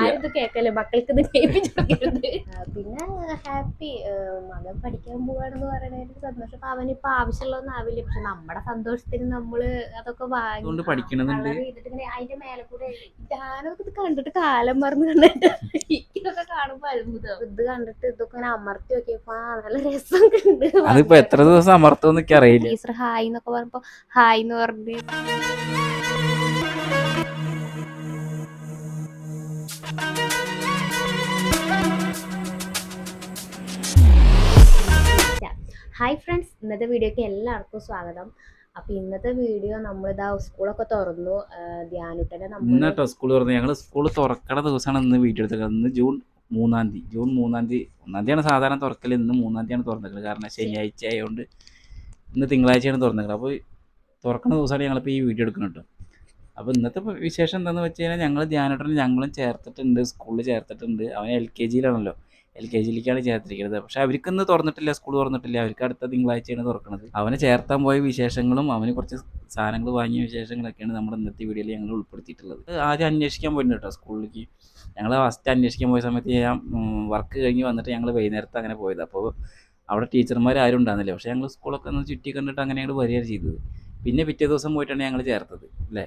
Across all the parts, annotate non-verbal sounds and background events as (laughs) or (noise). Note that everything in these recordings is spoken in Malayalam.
ആരും കേക്കല്ലേ മക്കൾക്ക് ഇത് പിന്നെ ഹാപ്പി. മകൻ പഠിക്കാൻ പോവാണെന്ന് പറയണ സന്തോഷം. അപ്പൊ അവനിപ്പോ ആവശ്യമുള്ളതൊന്നും ആവില്ല പക്ഷെ നമ്മുടെ സന്തോഷത്തിന് നമ്മൾ അതൊക്കെ വാങ്ങി പഠിക്കണമെന്നുണ്ട്. അതിന്റെ മേലെ കൂടെ ഞാനൊക്കെ ഇത് കണ്ടിട്ട് കാലം മറന്ന് കണ്ടിട്ട് ഇതൊക്കെ കാണുമ്പോ അത്ഭുതം. ഇത് കണ്ടിട്ട് ഇതൊക്കെ ഇങ്ങനെ അമർത്തി നോക്കിയപ്പോ നല്ല രസം ഉണ്ട്. അതിപ്പോ എത്ര ദിവസം അമർത്തോന്നൊക്കെ അറിയില്ല. ടീച്ചർ ഹായ് എന്നൊക്കെ പറഞ്ഞപ്പോ ഹായ് എന്ന് പറഞ്ഞ്. ഹായ് ഫ്രണ്ട്സ് ഇന്നത്തെ വീഡിയോയ്ക്ക് എല്ലാവർക്കും സ്വാഗതം. അപ്പൊ ഇന്നത്തെ വീഡിയോ നമ്മളിതാ സ്കൂളൊക്കെ തുറന്നു. ധ്യാനുട്ടനെ ഇന്നട്ടോ സ്കൂൾ തുറന്നു. ഞങ്ങൾ സ്കൂൾ തുറക്കണ ദിവസമാണ് ഇന്ന് വീഡിയോ എടുത്തത് ഇന്ന് ജൂൺ മൂന്നാം തീയതി. ജൂൺ മൂന്നാം തീയതി. ഒന്നാം തീയതിയാണ് സാധാരണ തുറക്കൽ ഇന്ന് മൂന്നാം തീയതിയാണ് തുറന്നിട്ടുള്ളത് കാരണം ശനിയാഴ്ച ആയതുകൊണ്ട് ഇന്ന് തിങ്കളാഴ്ചയാണ് തുറന്നിട്ടുള്ളത് അപ്പോൾ തുറക്കണ ദിവസമാണ് ഞങ്ങളിപ്പോൾ ഈ വീഡിയോ എടുക്കുന്നത് കേട്ടോ അപ്പോൾ ഇന്നത്തെ വിശേഷം എന്താണെന്ന് വെച്ച് കഴിഞ്ഞാൽ ഞങ്ങൾ ധ്യാനോട്ടനെ ഞങ്ങളും ചേർത്തിട്ടുണ്ട്. സ്കൂളിൽ ചേർത്തിട്ടുണ്ട്. അവൻ എൽ കെ ജിയിലാണല്ലോ. എൽ കെ ജിയിലേക്കാണ് ചേർത്തിരിക്കുന്നത്. പക്ഷെ അവർക്ക് ഇന്ന് തുറന്നിട്ടില്ല സ്കൂൾ തുറന്നിട്ടില്ല. അവർക്ക് അടുത്ത തിങ്കളാഴ്ചയാണ് തുറക്കുന്നത് അവനെ ചേർത്താൻ പോയ വിശേഷങ്ങളും അവന് കുറച്ച് സാധനങ്ങൾ വാങ്ങിയ വിശേഷങ്ങളൊക്കെയാണ് നമ്മുടെ ഇന്നത്തെ വീഡിയോയിൽ ഞങ്ങൾ ഉൾപ്പെടുത്തിയിട്ടുള്ളത്. ആദ്യം അന്വേഷിക്കാൻ പോയിട്ടുണ്ട് കേട്ടോ സ്കൂളിലേക്ക്. ഞങ്ങൾ ഫസ്റ്റ് അന്വേഷിക്കാൻ പോയ സമയത്ത് ഞാൻ വർക്ക് കഴിഞ്ഞ് വന്നിട്ട് ഞങ്ങൾ വൈകുന്നേരത്ത് അങ്ങനെ പോയത്. അപ്പോൾ അവിടെ ടീച്ചർമാർ ആരും ഉണ്ടായിരുന്നില്ല. പക്ഷേ ഞങ്ങൾ സ്കൂളൊക്കെ ഒന്ന് ചുറ്റി കണ്ടിട്ട് അങ്ങനെ ഞങ്ങൾ വരികയാണ് ചെയ്തത്. പിന്നെ പിറ്റേ ദിവസം പോയിട്ടാണ് ഞങ്ങൾ ചേർത്തത് അല്ലേ?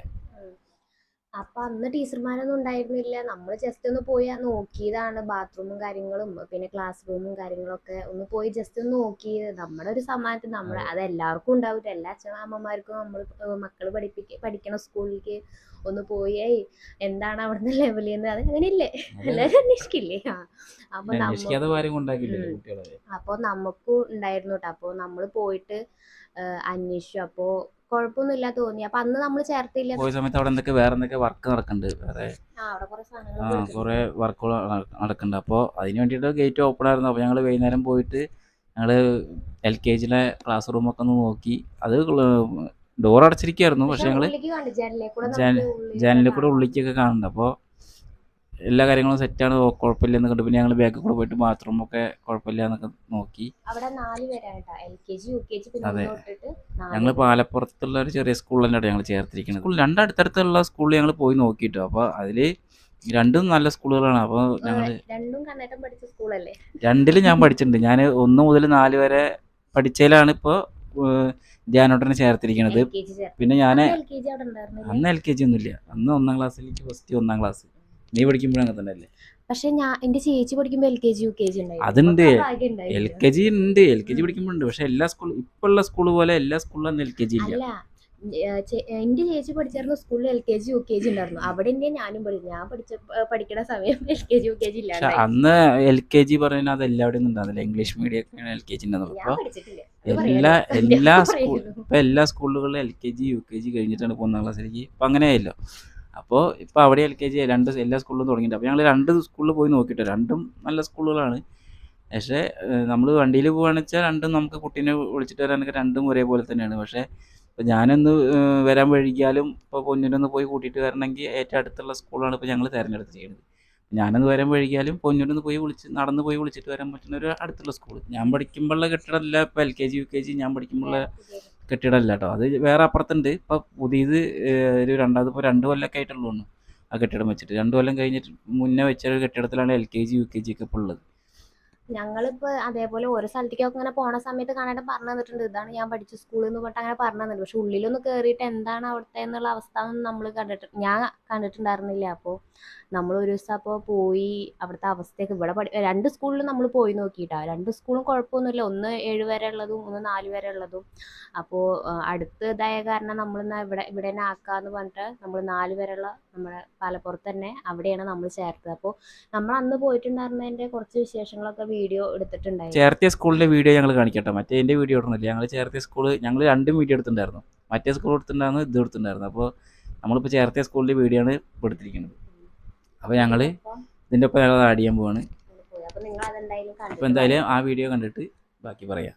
അപ്പൊ അന്ന് ടീച്ചർമാരൊന്നും ഉണ്ടായിരുന്നില്ല. നമ്മൾ ജസ്റ്റ് ഒന്ന് പോയി നോക്കിയതാണ് ബാത്റൂമും കാര്യങ്ങളും പിന്നെ ക്ലാസ് റൂമും കാര്യങ്ങളൊക്കെ ഒന്ന് പോയി ജസ്റ്റ് ഒന്ന് നോക്കി നമ്മുടെ ഒരു സമ്മാനത്തിന് നമ്മൾ അത്. എല്ലാവർക്കും ഉണ്ടാവില്ല എല്ലാ അച്ഛനും അമ്മമാർക്കും നമ്മൾ മക്കൾ പഠിപ്പിക്ക പഠിക്കണ സ്കൂളിലേക്ക് ഒന്ന് പോയി "ഏയ്, എന്താണ് അവിടുന്ന് ലെവൽ എന്ന് അത് അങ്ങനെയല്ലേ? എല്ലാവരും അന്വേഷിക്കില്ലേ? ആ. അപ്പൊ അപ്പൊ നമുക്കും ഉണ്ടായിരുന്നു കേട്ടോ അപ്പൊ നമ്മൾ പോയിട്ട് അന്വേഷിച്ചു. അപ്പോൾ കുഴപ്പമൊന്നുമില്ല തോന്നി. അപ്പൊ അന്ന് നമ്മൾ ചേർത്തില്ല പോയ സമയത്ത് അവിടെ എന്തൊക്കെ വേറെ എന്തൊക്കെ വർക്ക് നടക്കുന്നുണ്ട് വേറെ ആ കുറെ വർക്കുകൾ നടക്കുന്നുണ്ട് അപ്പോൾ അതിന് വേണ്ടിട്ട് ഗേറ്റ് ഓപ്പൺ ആയിരുന്നു. അപ്പൊ ഞങ്ങൾ വൈകുന്നേരം പോയിട്ട് ഞങ്ങൾ എൽ കെ ജിയിലെ ക്ലാസ് റൂമൊക്കെ ഒന്ന് നോക്കി. അത് ഡോർ അടച്ചിരിക്കുകയായിരുന്നു പക്ഷെ ഞങ്ങൾ ജന- ജനലിൽ കൂടെ ഉള്ളിക്കൊക്കെ കാണുന്നുണ്ട് അപ്പോൾ എല്ലാ കാര്യങ്ങളും സെറ്റാണ് കുഴപ്പമില്ലെന്ന് കണ്ടു പിന്നെ ഞങ്ങൾ ബാക്കിൽ കൂടെ പോയിട്ട് ബാത്റൂമൊക്കെ കുഴപ്പമില്ല എന്നൊക്കെ നോക്കി. അവിടെ നാല് പേരാണ് L K G U K G പിന്നെ ഞങ്ങൾ പാലപ്പുറത്തുള്ള ഒരു ചെറിയ സ്കൂളിൽ തന്നെയാണ് ഞങ്ങൾ ചേർത്തിരിക്കുന്നത്. സ്കൂൾ രണ്ട് അടുത്തടുത്തുള്ള സ്കൂളിൽ ഞങ്ങൾ പോയി നോക്കിയിട്ടു. അപ്പോൾ അതിൽ രണ്ടും നല്ല സ്കൂളുകളാണ്. അപ്പോൾ ഞങ്ങൾ രണ്ടും കണ്ണേട്ടം പഠിച്ച സ്കൂളല്ലേ? രണ്ടിൽ ഞാൻ പഠിച്ചിട്ടുണ്ട്. ഞാൻ ഒന്ന് മുതൽ നാല് വരെ പഠിച്ചതിലാണ് ഇപ്പോൾ ധ്യാനോട്ടനെ ചേർത്തിരിക്കുന്നത്. പിന്നെ ഞാൻ അന്ന് എൽ കെ ജി ഒന്നുമില്ല. അന്ന് ഒന്നാം ക്ലാസ്സിലേക്ക് ഫസ്റ്റ് ഒന്നാം ക്ലാസ്. നീ പഠിക്കുമ്പോഴങ്ങനെ തന്നെ അല്ലേ പക്ഷെ ഞാൻ എന്റെ ചേച്ചി പഠിക്കുമ്പോ L K G U K G അതുണ്ട്. എൽ കെ ജി ഉണ്ട് എൽ കെ ജി പഠിക്കുമ്പോഴുണ്ട് പക്ഷെ എല്ലാ സ്കൂൾ ഇപ്പൊ ഉള്ള സ്കൂൾ പോലെ എല്ലാ സ്കൂളിലും എൽ കെ ജി ഇല്ല. എന്റെ ചേച്ചി പഠിച്ചിരുന്ന സ്കൂളിൽ L K G U K G ഉണ്ടായിരുന്നു. അവിടെ എന്റെ ഞാനും പഠിച്ചു ഞാൻ പഠിച്ച പഠിക്കുന്ന സമയം (laughs) L K G U K G ഇല്ല അന്ന് എൽ കെ ജി പറഞ്ഞാൽ അത് എല്ലാവിടെയും ഉണ്ടാകുന്നില്ല ഇംഗ്ലീഷ് മീഡിയം ഒക്കെയാണ് എൽ കെ ജി ഉണ്ടാകുന്നത് എല്ലാ എല്ലാ സ്കൂൾ ഇപ്പൊ എല്ലാ സ്കൂളുകളിലും L K G U K G കഴിഞ്ഞിട്ടാണ് പോകുന്ന ഒന്നാം ക്ലാസ്സിലേക്ക്. ഇപ്പൊ അങ്ങനെയായല്ലോ അപ്പോൾ ഇപ്പോൾ അവിടെ എൽ കെ ജി രണ്ട് എല്ലാ സ്കൂളിലും തുടങ്ങിയിട്ടുണ്ട്. അപ്പോൾ ഞങ്ങൾ രണ്ട് സ്കൂളിൽ പോയി നോക്കിയിട്ട് രണ്ടും നല്ല സ്കൂളുകളാണ് പക്ഷേ നമ്മൾ വണ്ടിയിൽ പോകുകയാണെന്ന് വെച്ചാൽ രണ്ടും നമുക്ക് കുട്ടീനെ വിളിച്ചിട്ട് വരാനൊക്കെ രണ്ടും ഒരേപോലെ തന്നെയാണ്. പക്ഷേ ഇപ്പോൾ ഞാനൊന്ന് വരാൻ വൈകിയാലും ഇപ്പോൾ പൊന്നിനൊന്ന് പോയി കൂട്ടിയിട്ട് വരണമെങ്കിൽ ഏറ്റവും അടുത്തുള്ള സ്കൂളാണ് ഇപ്പോൾ ഞങ്ങൾ തിരഞ്ഞെടുത്ത് ചെയ്യുന്നത് ഞാനൊന്ന് വരാൻ വൈകിയാലും പൊന്നിനൊന്ന് പോയി വിളിച്ച് നടന്ന് പോയി വിളിച്ചിട്ട് വരാൻ പറ്റുന്ന ഒരു അടുത്തുള്ള സ്കൂൾ ഞാൻ പഠിക്കുമ്പോഴുള്ള കെട്ടിടമല്ല ഇപ്പോൾ L K G U K G ഞാൻ പഠിക്കുമ്പോഴുള്ള കെട്ടിടമല്ല കേട്ടോ അത് വേറെ അപ്പുറത്തുണ്ട്. ഇപ്പോൾ പുതിയത് ഒരു രണ്ടാമത് ഇപ്പോൾ രണ്ട് കൊല്ലമൊക്കെ ആയിട്ടുള്ളൂ ആ കെട്ടിടം വെച്ചിട്ട്. രണ്ട് കൊല്ലം കഴിഞ്ഞിട്ട് മുന്നേ വെച്ച ഒരു കെട്ടിടത്തിലാണ് L K G U K G ഒക്കെ ഇപ്പോൾ ഉള്ളത്. ഞങ്ങളിപ്പോ അതേപോലെ ഓരോ സ്ഥലത്തേക്കൊക്കെ ഇങ്ങനെ പോണ സമയത്ത് കാണാൻ പറഞ്ഞു തന്നിട്ടുണ്ട്. ഇതാണ് ഞാൻ പഠിച്ച സ്കൂൾ എന്ന് പറഞ്ഞിട്ട് അങ്ങനെ പറഞ്ഞു തന്നിട്ടുണ്ട്. പക്ഷെ ഉള്ളിലൊന്ന് കയറിയിട്ട് എന്താണ് അവിടുത്തെ എന്നുള്ള അവസ്ഥ ഒന്നും നമ്മൾ കണ്ടിട്ട് ഞാൻ കണ്ടിട്ടുണ്ടായിരുന്നില്ല. അപ്പോൾ നമ്മൾ ഒരു ദിവസം അപ്പോൾ പോയി അവിടുത്തെ അവസ്ഥയൊക്കെ ഇവിടെ പഠി രണ്ട് സ്കൂളിലും നമ്മൾ പോയി നോക്കിയിട്ടാ. രണ്ട് സ്കൂളും കുഴപ്പമൊന്നുമില്ല. ഒന്ന് ഏഴ് വരെ ഉള്ളതും ഒന്ന് നാല് വരെ ഉള്ളതും. അപ്പോൾ അടുത്ത് ഇതായ കാരണം നമ്മൾ ഇവിടെ ഇവിടെ തന്നെ ആക്കാന്ന് പറഞ്ഞിട്ട് നമ്മൾ നാല് വരെയുള്ള നമ്മുടെ പാലപ്പുറത്ത് തന്നെ അവിടെയാണ് നമ്മൾ ചേർത്തത്. അപ്പോൾ നമ്മൾ അന്ന് പോയിട്ടുണ്ടായിരുന്നതിന്റെ കുറച്ച് വിശേഷങ്ങളൊക്കെ വീഡിയോ എടുത്തിട്ടുണ്ടായിരുന്നു. ചേർത്തിയ സ്കൂളിലെ വീഡിയോ ഞങ്ങൾ കാണിക്കട്ടെ. മറ്റേ എന്റെ വീഡിയോ ഇടുന്നില്ല? ഞങ്ങൾ ചേർത്തിയ സ്കൂൾ ഞങ്ങൾ രണ്ടും വീഡിയോ എടുത്തിട്ടുണ്ടായിരുന്നു. മറ്റേ സ്കൂൾ എടുത്തിട്ടുണ്ടായിരുന്നു ഇത് എടുത്തിട്ടുണ്ടായിരുന്നു. അപ്പോൾ നമ്മളിപ്പോൾ ചേർത്തിയ സ്കൂളിലെ വീഡിയോ ആണ് ഇപ്പോൾ എടുത്തിരിക്കുന്നത്. അപ്പോൾ ഞങ്ങൾ ഇതിന്റെ ഒപ്പം ഞങ്ങൾ ആഡ് ചെയ്യാൻ പോവാണ്. അപ്പോൾ എന്തായാലും ആ വീഡിയോ കണ്ടിട്ട് ബാക്കി പറയാം.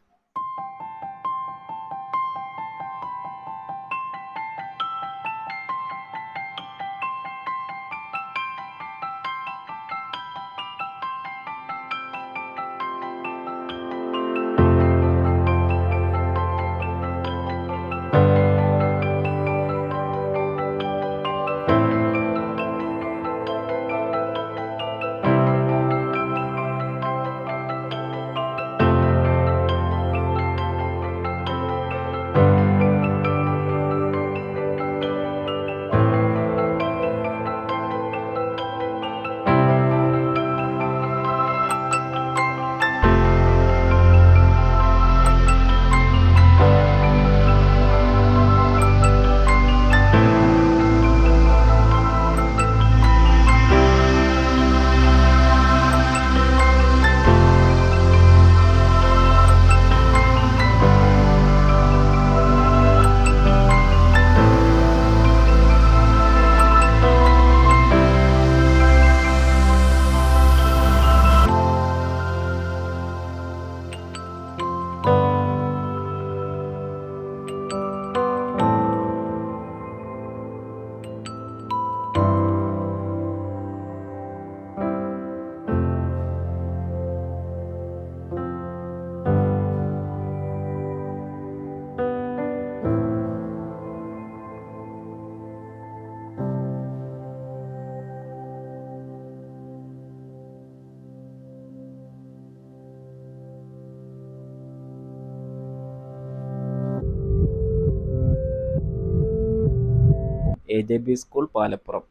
A J B school Palappuram.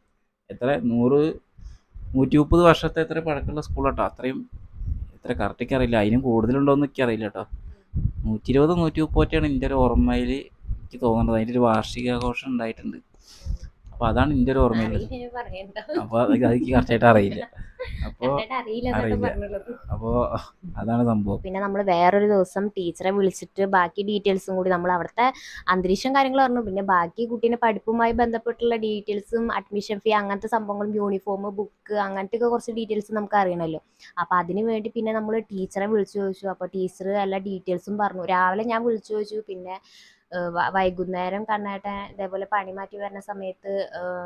എത്ര? നൂറ് നൂറ്റി മുപ്പത് വർഷത്തെ എത്ര പഴക്കമുള്ള സ്കൂളാട്ടോ. അത്രയും എത്ര കറക്റ്റ് അറിയില്ല. അതിനും കൂടുതലുണ്ടോയെന്ന് എനിക്ക് അറിയില്ല കേട്ടോ. നൂറ്റി ഇരുപത് നൂറ്റി മുപ്പത്തിയാണ് എന്റെ ഒരു ഓർമ്മയിൽ എനിക്ക് തോന്നുന്നത്. അതിന്റെ ഒരു വാർഷികാഘോഷം ഉണ്ടായിട്ടുണ്ട്. അപ്പോൾ അതാണ് എന്റെ ഒരു ഓർമ്മയുള്ളത് അപ്പൊ പറയണ്ട. അപ്പോൾ അത് എനിക്ക് (laughs) കറക്റ്റായിട്ട് അറിയില്ല. അപ്പോ അറിയില്ല അപ്പോ പറഞ്ഞുള്ളത്. അപ്പോൾ അതാണ് സംഭവം. പിന്നെ നമ്മൾ വേറൊരു ദിവസം ടീച്ചറെ വിളിച്ചിട്ട് ബാക്കി ഡീറ്റെയിൽസും കൂടി നമ്മൾ അവിടുത്തെ അന്തരീക്ഷം കാര്യങ്ങൾ പറഞ്ഞു. പിന്നെ ബാക്കി കുട്ടീന്റെ പഠിപ്പുമായി ബന്ധപ്പെട്ടുള്ള ഡീറ്റെയിൽസും അഡ്മിഷൻ ഫീ അങ്ങനത്തെ സംഭവങ്ങളും യൂണിഫോം ബുക്ക് അങ്ങനത്തെ ഒക്കെ കുറച്ച് ഡീറ്റെയിൽസ് നമുക്ക് അറിയണമല്ലോ. അപ്പൊ അതിന് വേണ്ടി പിന്നെ നമ്മൾ ടീച്ചറെ വിളിച്ചു ചോദിച്ചു. അപ്പൊ ടീച്ചർ എല്ലാ ഡീറ്റെയിൽസും പറഞ്ഞു. രാവിലെ ഞാൻ വിളിച്ചു ചോദിച്ചു. പിന്നെ വൈകുന്നേരം കണ്ണേട്ടൻ ഇതേപോലെ പണി മാറ്റി വരുന്ന സമയത്ത്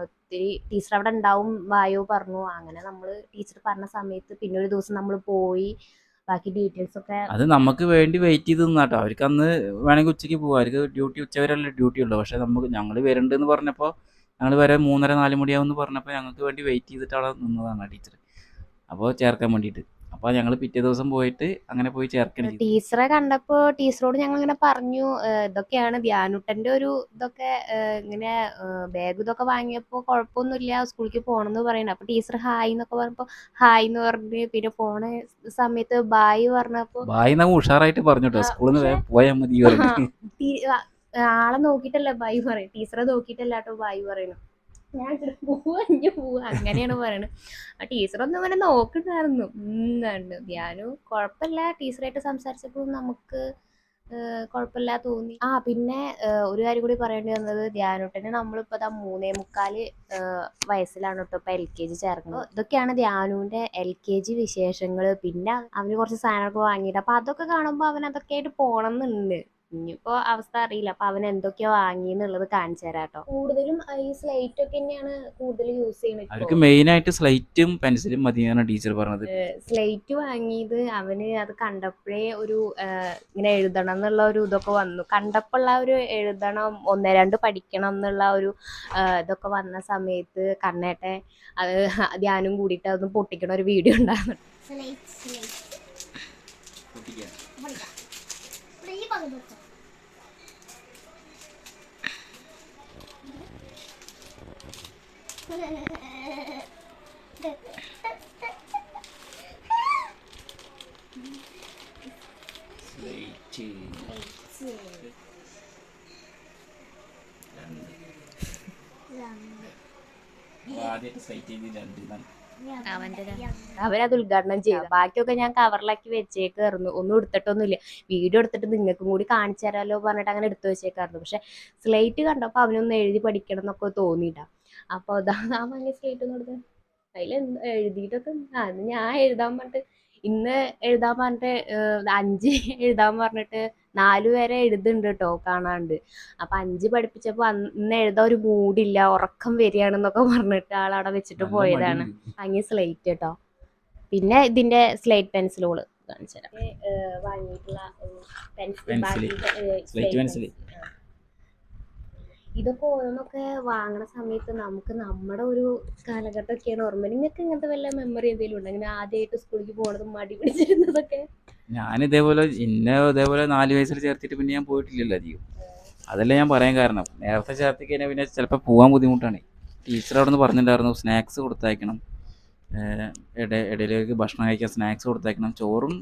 ഒത്തിരി ടീച്ചർ അവിടെ ഉണ്ടാവും വായോ പറഞ്ഞു. അങ്ങനെ നമ്മൾ ടീച്ചർ പറഞ്ഞ സമയത്ത് പിന്നെ ഒരു ദിവസം നമ്മൾ പോയി. ബാക്കി ഡീറ്റെയിൽസ് ഒക്കെ അത് നമുക്ക് വേണ്ടി വെയിറ്റ് ചെയ്ത് നിന്നാട്ടോ അവർക്ക് അന്ന് വേണമെങ്കിൽ ഉച്ചയ്ക്ക് പോകാം അവർക്ക് ഡ്യൂട്ടി ഉച്ചവരല്ലേ ഡ്യൂട്ടി ഉള്ളൂ. പക്ഷെ നമുക്ക് ഞങ്ങൾ വരണ്ടെന്ന് പറഞ്ഞപ്പോൾ ഞങ്ങൾ വരെ മൂന്നര നാല് മണിയാവും എന്ന് പറഞ്ഞപ്പോൾ ഞങ്ങൾക്ക് വേണ്ടി വെയിറ്റ് ചെയ്തിട്ട് അവിടെ നിന്നതാണ് ടീച്ചർ അപ്പോൾ ചേർക്കാൻ വേണ്ടിയിട്ട്. അപ്പോൾ ഞങ്ങൾ പിറ്റേ ദിവസം പോയിട്ട് അങ്ങനെ പോയി ചേർക്കണം ടീച്ചറെ കണ്ടപ്പോ ടീച്ചറോട് ഞങ്ങൾ ഇങ്ങനെ പറഞ്ഞു ഇതൊക്കെയാണ് ധ്യാനുട്ടന്റെ ഒരു ഇതൊക്കെ ഇങ്ങനെ ബാഗ് ഇതൊക്കെ വാങ്ങിയപ്പോ കുഴപ്പമൊന്നുമില്ല സ്കൂളിലേക്ക് പോണെന്ന് പറയുന്നത് അപ്പൊ ടീച്ചർ ഹായ് എന്നൊക്കെ പറഞ്ഞപ്പോ ഹായ് എന്ന് പറഞ്ഞ് പിന്നെ പോണ സമയത്ത് ബായ് പറഞ്ഞപ്പോ ബായ് നമ്മൾ ഉഷാറായിട്ട് പറഞ്ഞു കേട്ടോ സ്കൂളിൽ നിന്ന് പോയാൽ മതി ആളെ നോക്കിയിട്ടല്ല ബായ് പറയും ടീച്ചറെ നോക്കിട്ടല്ലാട്ടോ ബായ് പറയണു. ഞാൻ ഇങ്ങട് പോവാ അങ്ങനെയാണ് പറയണത്. ആ ടീച്ചറൊന്നും ഇങ്ങനെ നോക്കണ്ടായിരുന്നു. ഉണ്ട് ഞാനും കുഴപ്പമില്ല ടീച്ചറായിട്ട് സംസാരിച്ചപ്പോൾ നമുക്ക് കുഴപ്പമില്ല തോന്നി. ആ പിന്നെ ഒരു കാര്യം കൂടി പറയേണ്ടി വന്നത് ധ്യാനുട്ടന് നമ്മളിപ്പോൾ ദാ മൂന്നേ മുക്കാൽ വയസ്സിലാണ് കേട്ടോ ഇപ്പൊ എൽ കെ ജി ചേർക്കുന്നത്. ഇതൊക്കെയാണ് ധ്യാനുവിന്റെ എൽ കെ ജി വിശേഷങ്ങൾ പിന്നെ അവന് കുറച്ച് സാധനങ്ങളൊക്കെ വാങ്ങിയിട്ട് അപ്പൊ അതൊക്കെ കാണുമ്പോൾ അവൻ അതൊക്കെ ആയിട്ട് പോണം എന്നുണ്ട് ഇനിയിപ്പോ അവസ്ഥ അറിയില്ല. അപ്പൊ അവൻ എന്തൊക്കെയാ വാങ്ങിയെന്നുള്ളത് കാണിച്ചു തരാം കേട്ടോ കൂടുതലും ഈ സ്ലൈറ്റ് ഒക്കെ തന്നെയാണ് കൂടുതൽ യൂസ് ചെയ്യുന്നത് അവർക്ക് മെയിനായിട്ട് സ്ലൈറ്റും പെൻസിലും മതി എന്നാണ് ടീച്ചർ പറഞ്ഞത്. സ്ലൈറ്റ് വാങ്ങിയത് അവന് അത് കണ്ടപ്പോഴേ ഒരു ഇങ്ങനെ എഴുതണം എന്നുള്ള ഒരു ഇതൊക്കെ വന്നു. കണ്ടപ്പോഴുള്ള ഒരു എഴുതണം ഒന്ന് രണ്ട് പഠിക്കണം എന്നുള്ള ഒരു ഇതൊക്കെ വന്ന സമയത്ത് കണ്ണേട്ടെ അത് ധ്യാനം കൂടിയിട്ട് അതൊന്ന് പൊട്ടിക്കണ ഒരു വീഡിയോ ഉണ്ടായിരുന്നു. സ്ലൈറ്റ് സ്ലേറ്റ് പഠിക്കാം ഇവിടെ ഈ പകുതി വെച്ചോ അവരത് ഉദ്ഘാടനം ചെയ്തു. ബാക്കിയൊക്കെ ഞാൻ കവറിലാക്കി വെച്ചേക്കായിരുന്നു ഒന്നും എടുത്തിട്ടൊന്നുമില്ല. വീഡിയോ എടുത്തിട്ട് നിങ്ങൾക്കും കൂടി കാണിച്ചു തരാമല്ലോ പറഞ്ഞിട്ട് അങ്ങനെ എടുത്തു വെച്ചേക്കായിരുന്നു പക്ഷെ സ്ലേറ്റ് കണ്ടപ്പോൾ അവനൊന്ന് എഴുതി പഠിക്കണം എന്നൊക്കെ തോന്നിയിട്ടാ. അപ്പോൾ അതാ (laughs) ആ വാങ്ങിയ സ്ലേറ്റ് ഒന്ന് കൊടുത്ത്. അതിൽ എഴുതിയിട്ടൊക്കെ ഉണ്ട്. ആ, അത് ഞാൻ എഴുതാൻ പറഞ്ഞിട്ട് ഇന്ന് എഴുതാൻ പറഞ്ഞിട്ട് അഞ്ച് (laughs) എഴുതാൻ പറഞ്ഞിട്ട് നാല് വരെ എഴുതുന്നുണ്ട് കേട്ടോ കാണാണ്ട്. അപ്പൊ അഞ്ച് പഠിപ്പിച്ചപ്പോ അന്ന് എഴുതാൻ ഒരു മൂടില്ല ഉറക്കം വരികയാണെന്നൊക്കെ പറഞ്ഞിട്ട് ആളവിടെ വെച്ചിട്ട് പോയതാണ്. വാങ്ങിയ സ്ലേറ്റ് കേട്ടോ പിന്നെ ഇതിന്റെ സ്ലേറ്റ് പെൻസിലുകൾ കാണിച്ചു തരാം. വാങ്ങിയിട്ടുള്ള പെൻസിൽ Pencil. Slate pencil. ഇതൊക്കെ ഓരോന്നൊക്കെ വാങ്ങണ സമയത്ത് നമുക്ക് നമ്മുടെ ഒരു കാലഘട്ടമൊക്കെയാണ് ഓർമ്മ. നിങ്ങൾക്ക് ഇങ്ങനത്തെ വല്ല മെമ്മറി എന്തെങ്കിലും ഉണ്ടോ? ഇങ്ങനെ ആദ്യമായിട്ട് സ്കൂളിൽ പോണതും മടി പിടിച്ചിരുന്നതൊക്കെ? ഞാൻ ഇതേപോലെ ഇന്നെ ഇതേപോലെ നാല് വയസ്സിൽ ചേർത്തിട്ട് പിന്നെ ഞാൻ പോയിട്ടില്ലല്ലോ അധികം. അതല്ല ഞാൻ പറയാൻ കാരണം. നേരത്തെ ചേർത്തി കഴിഞ്ഞാൽ പിന്നെ ചിലപ്പോൾ പോകാൻ ബുദ്ധിമുട്ടാണ്. ടീച്ചർ അവിടെ നിന്ന് പറഞ്ഞിട്ടുണ്ടായിരുന്നു സ്നാക്സ് കൊടുത്തയക്കണം. ഇട ഇടയിലേക്ക് ഭക്ഷണം കഴിക്കാൻ സ്നാക്സ് കൊടുത്തയക്കണം. ചോറും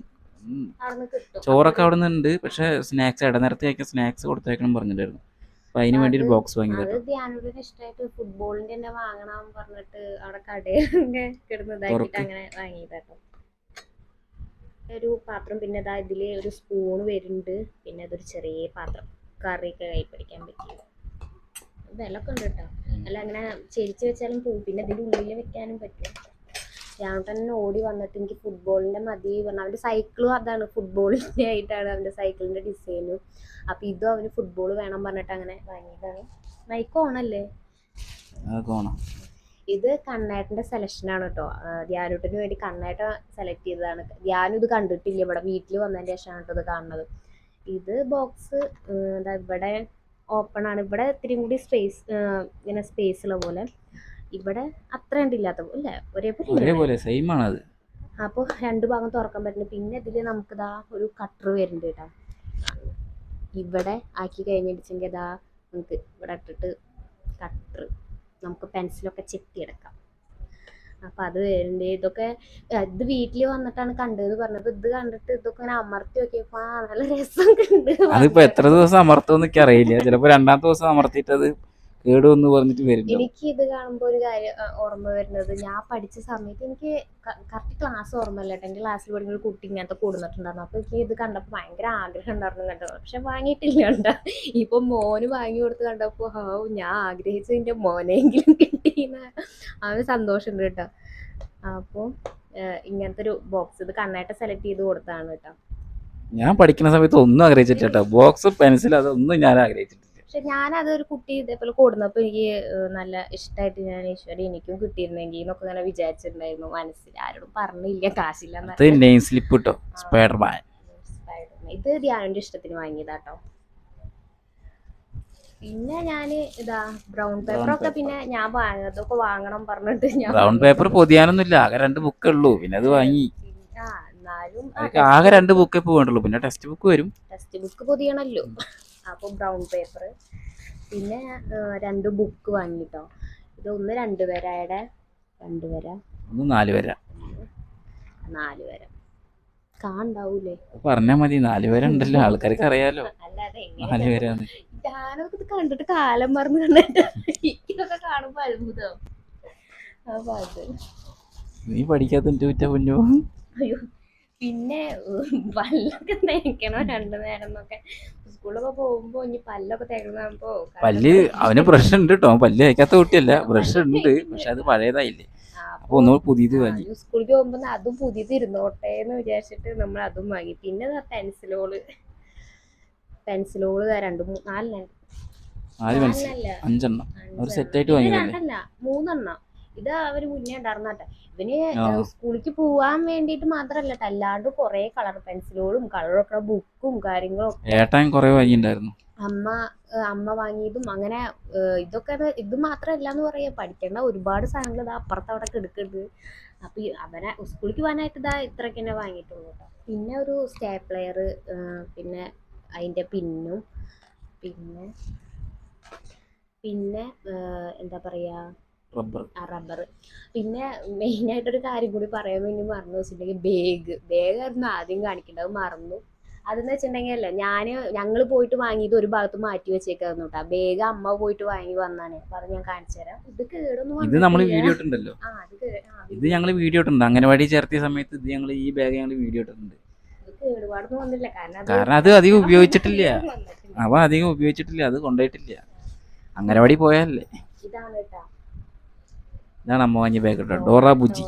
ചോറൊക്കെ അവിടെ നിന്ന് ഉണ്ട് പക്ഷേ സ്നാക്സ് ഇടനേരത്തെ കഴിക്കാൻ സ്നാക്സ് കൊടുത്തയക്കണം പറഞ്ഞിട്ടുണ്ടായിരുന്നു. അതിന് വേണ്ടി ഒരു ബോക്സ് വാങ്ങി ഇഷ്ടമായിട്ട് ഫുട്ബോളിന്റെ തന്നെ വാങ്ങണം പറഞ്ഞിട്ട് അവിടെ കടയൊക്കെ അങ്ങനെ വാങ്ങിയതാട്ടോ ഒരു പാത്രം പിന്നെ അതാ ഇതിൽ ഒരു സ്പൂൺ വരുന്നുണ്ട്. പിന്നെ അതൊരു ചെറിയ പാത്രം. കറിയൊക്കെ കൈ പിടിക്കാൻ പറ്റിയത്. വിലൊക്കെ ഉണ്ട് കേട്ടോ. അല്ല അങ്ങനെ ചെരിച്ച് വെച്ചാലും പോവും. പിന്നെ ഇതിന്റെ ഉള്ളിൽ വെക്കാനും പറ്റും. ഞാൻ തന്നെ ഓടി വന്നിട്ട് എനിക്ക് ഫുട്ബോളിന്റെ മതി പറഞ്ഞു. അവന്റെ സൈക്കിളും അതാണ്. ഫുട്ബോളിന്റെ ആയിട്ടാണ് അവന്റെ സൈക്കിളിന്റെ ഡിസൈനും അപ്പൊ ഇതും അവന് ഫുട്ബോൾ വേണം പറഞ്ഞിട്ട് അങ്ങനെ വാങ്ങിയതാണ്. നൈക്ക് ഓണല്ലേ ഇത് കണ്ണേട്ടന്റെ സെലക്ഷൻ ആണ് കേട്ടോ. ധ്യാനൂട്ടിന് വേണ്ടി കണ്ണേട്ട സെലക്ട് ചെയ്തതാണ്. ധ്യാനം ഇത് കണ്ടിട്ടില്ല. ഇവിടെ വീട്ടിൽ വന്നതിന്റെ ശേഷമാണ് കേട്ടോ ഇത് കാണുന്നത്. ഇത് ബോക്സ് എന്താ ഇവിടെ ഓപ്പൺ ആണ്. ഇവിടെ ഇത്തിരി കൂടി സ്പേസ് ഇങ്ങനെ സ്പേസ് ഉള്ള പോലെ. ഇവിടെ അത്ര ഉണ്ടില്ലാത്ത അല്ലേ ഒരേപോലെ ഒരേപോലെ സെയിം ആണ് അത് അപ്പോൾ രണ്ട് ഭാഗം തുറക്കാൻ പറ്റുന്നു പിന്നെ ഇതിൽ നമുക്ക് നമുക്കിതാ ഒരു കട്ടർ വരുന്നുണ്ട് കേട്ടോ. ഇവിടെ ആക്കി കഴിഞ്ഞിടിച്ചെങ്കിൽ ഇതാ നമുക്ക് ഇവിടെ ഇട്ടിട്ട് കട്ടർ നമുക്ക് പെൻസിലൊക്കെ ചെത്തിയെടുക്കാം അപ്പം അത് വരുന്നുണ്ട്. ഇതൊക്കെ ഇത് വീട്ടിൽ വന്നിട്ടാണ് കണ്ടത് പറഞ്ഞത്. ഇത് കണ്ടിട്ട് ഇതൊക്കെ ഇങ്ങനെ അമർത്തി നോക്കിയപ്പോ നല്ല രസം കണ്ടു അതിപ്പോ എത്ര ദിവസം അമർത്തും അറിയില്ല. ചിലപ്പോ രണ്ടാമത്തെ ദിവസം അമർത്തിയിട്ട് അത് കേടുവന്ന് പറഞ്ഞിട്ട് വരുന്നു എനിക്ക് ഇത് കാണുമ്പോൾ ഒരു കാര്യം ഓർമ്മ വരുന്നത്. ഞാൻ പഠിച്ച സമയത്ത് എനിക്ക് കറക്റ്റ് ക്ലാസ് ഓർമ്മയില്ല കേട്ടോ. എന്റെ ക്ലാസ്സിൽ പഠിക്കുന്ന ഒരു കുട്ടി ഇങ്ങനത്തെ കൂടുന്നിട്ടുണ്ടായിരുന്നു. അപ്പോൾ എനിക്ക് ഇത് കണ്ടപ്പോൾ ഭയങ്കര ആഗ്രഹം ഉണ്ടായിരുന്നു കണ്ടത് പക്ഷെ വാങ്ങിയിട്ടില്ല കണ്ടോ ഇപ്പൊ മോന് വാങ്ങി കൊടുത്ത് കണ്ടപ്പോൾ ഹോ ഞാൻ ആഗ്രഹിച്ചതിന്റെ മോനെങ്കിലും കിട്ടിയെന്ന് അവന് സന്തോഷമുണ്ട് കേട്ടോ. അപ്പോൾ ഇങ്ങനത്തെ ഒരു ബോക്സ് ഇത് കണ്ണായിട്ട് സെലക്ട് ചെയ്ത് കൊടുത്താണ് കേട്ടോ. ഞാൻ പഠിക്കുന്ന സമയത്ത് ഒന്നും ആഗ്രഹിച്ചിട്ടില്ല ബോക്സ് പെൻസിൽ അതൊന്നും ഞാൻ ആഗ്രഹിച്ചിട്ടില്ല. പക്ഷെ ഞാനത് ഒരു കുട്ടി ഇതേപോലെ കൊടുന്നപ്പോൾ എനിക്ക് നല്ല ഇഷ്ടമായിട്ട് ഞാൻ ഈശ്വരി എനിക്കും കിട്ടിയിരുന്നെങ്കിൽ എന്നൊക്കെ ഇങ്ങനെ വിചാരിച്ചിട്ടുണ്ടായിരുന്നു മനസ്സിൽ. ആരോടും പറഞ്ഞില്ല കാശില്ല അത് നെയിം സ്ലിപ്പ് കിട്ടോ സ്പൈഡർമാൻ ഇത് ധ്യാനന്റെ ഇഷ്ടത്തിന് വാങ്ങിയതാട്ടോ. പിന്നെ ഞാൻ ഇതാ ബ്രൗൺ പേപ്പർ ഒക്കെ paper. പിന്നെ ഞാൻ വാങ്ങതൊക്കെ വാങ്ങണം പറഞ്ഞിട്ട് ഞാൻ ബ്രൗൺ പേപ്പർ പൊതിയാനൊന്നുമില്ല ആകെ രണ്ട് ബുക്കേ ഉള്ളൂ പിന്നെ അത് വാങ്ങി. ആ എന്നാലും അതൊക്കെ ആകെ രണ്ട് ബുക്കേ ഇപ്പോൾ വേണ്ടുള്ളൂ പിന്നെ ടെക്സ്റ്റ് ബുക്ക് വരും. ടെക്സ്റ്റ് ബുക്ക് പൊതിയണല്ലോ. അപ്പോൾ ബ്രൗൺ പേപ്പർ പിന്നെ രണ്ട് ബുക്ക് വാങ്ങിട്ടോ. ഇത് ഒന്ന് രണ്ട് വരയുടെ രണ്ട് വര. ഒന്ന് നാല് വര. നാല് വര. കാണണ്ടാവൂലേ പറഞ്ഞാ മതി നാല് വര ഉണ്ടല്ലോ. ആൾക്കാർക്ക് അറിയാലോ. നാല് വരാന്ന് ഞാനൊക്കെ ഇത് കണ്ടിട്ട് കാലം മറന്നു കണ്ടിട്ട് ഇതൊക്കെ കാണുമ്പോ അത്ഭുതം. അപ്പൊ അത്. നീ പഠിക്കാത്ത കുറ്റ പൊന്നു അയ്യോ. പിന്നെ (laughs) പല്ലൊക്കെ തേക്കണം രണ്ടു നേരം എന്നൊക്കെ സ്കൂളിലൊക്കെ പോകുമ്പോ ഇനി പല്ലൊക്കെ തേക്കണമ്പോ പല്ല് അവന് ബ്രഷ് ഉണ്ട് കേട്ടോ പല്ല് തേക്കാത്ത കുട്ടിയല്ല. ബ്രഷ് ഉണ്ട് പക്ഷെ അത് പഴയതായില്ലേ. അപ്പൊ ഒന്നും പുതിയത് വാങ്ങി. സ്കൂളിൽ പോകുമ്പോ അതും പുതിയത് ഇരുന്നോട്ടെ എന്ന് വിചാരിച്ചിട്ട് നമ്മൾ അതും വാങ്ങി. പിന്നെ പെൻസിലോൾ. പെൻസിലോൾ രണ്ടു മൂന്ന് നാലെണ്ണം. നാല് പെൻസിൽ. അഞ്ചെണ്ണം. ഒരു സെറ്റായിട്ട് രണ്ടെണ്ണ. മൂന്നെണ്ണം. ഇത് അവർ മുന്നേ ഉണ്ടായിരുന്നട്ടെ ഇവന് സ്കൂളിക്ക് സ്കൂളിലേക്ക് പോവാൻ വേണ്ടിട്ട് മാത്രല്ല അല്ലാണ്ട് കൊറേ കളർ പെൻസിലുകളും കളറൊക്കെ ബുക്കും കാര്യങ്ങളും ഏട്ടാൻ കൊറേ വാങ്ങിണ്ടായിരുന്നു അമ്മ അമ്മ വാങ്ങിയതും അങ്ങനെ ഇതൊക്കെ ഇത് മാത്രല്ല എന്ന് പറയാ. പഠിക്കേണ്ട ഒരുപാട് സാധനങ്ങൾ ഇതാ അപ്പുറത്ത് അവിടെ കിടക്കുന്നുണ്ട് അപ്പൊ അവനെ സ്കൂളിലേക്ക് പോകാനായിട്ട് ഇതാ ഇത്രയ്ക്ക് തന്നെ വാങ്ങിയിട്ടുള്ളൂ കേട്ടോ പിന്നെ ഒരു സ്റ്റേപ്ലെയർ പിന്നെ അതിന്റെ പിന്നും പിന്നെ പിന്നെ എന്താ പറയാ റബ്ബർ. ആ റബ്ബർ. പിന്നെ ഒരു കാര്യം കൂടി പറയാൻ വേണ്ടി മറന്നു വെച്ചിട്ടുണ്ടെങ്കിൽ ബാഗ് ബാഗായിരുന്നു ആദ്യം കാണിക്കേണ്ടത്. മറന്നു. അതെന്ന് വെച്ചിട്ടുണ്ടെങ്കിൽ അല്ല ഞാൻ ഞങ്ങൾ പോയിട്ട് വാങ്ങിയത് ഒരു ഭാഗത്ത് മാറ്റി വെച്ചേക്കായിരുന്നു കേട്ടോ ബാഗ് അമ്മ പോയിട്ട് വാങ്ങി വന്നാണ്. അപ്പൊ അത് ഞാൻ കാണിച്ചു തരാം. ഇത് കേടൊന്നും ഇത് നമ്മൾ വീഡിയോ ഇട്ടുണ്ടല്ലോ ആ അത് കേ- ഇത് ഞങ്ങൾ വീഡിയോ ഇട്ടിട്ടുണ്ട്. അംഗനവാടി ചേർത്തിയ സമയത്ത് ഇത് ഞങ്ങൾ ഈ ബാഗ് ഞങ്ങൾ വീഡിയോ ഇട്ടിട്ടുണ്ട്. കാരണം കാരണം അത് അധികം ഉപയോഗിച്ചിട്ടില്ല. അവ അധികം ഉപയോഗിച്ചിട്ടില്ല. അത് കൊണ്ടുപോയിട്ടില്ല. അംഗനവാടി പോയാലേ ഇതാണ് കേട്ടോ ഇതാണ് അമ്മ വാങ്ങിയ ബാഗ് കേട്ടോ ഡോറ ബുജി